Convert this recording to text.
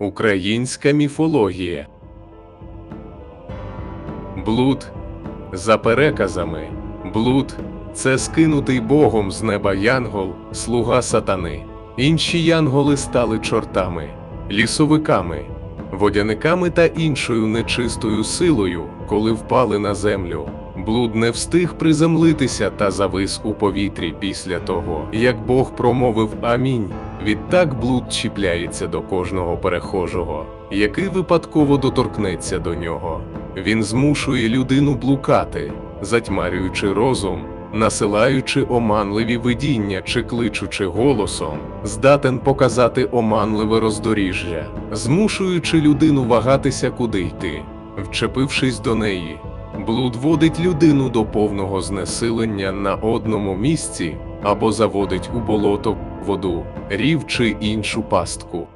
Українська міфологія. Блуд. За переказами, блуд це скинутий Богом з неба янгол, слуга сатани. Інші янголи стали чортами, лісовиками, водяниками та іншою нечистою силою, коли впали на землю. Блуд не встиг приземлитися та завис у повітрі після того, як Бог промовив Амінь. Відтак блуд чіпляється до кожного перехожого, який випадково доторкнеться до нього. Він змушує людину блукати, затьмарюючи розум, насилаючи оманливі видіння чи кличучи голосом, здатен показати оманливе роздоріжжя, змушуючи людину вагатися, куди йти, вчепившись до неї. Блуд водить людину до повного знесилення на одному місці або заводить у болото, воду, рів чи іншу пастку.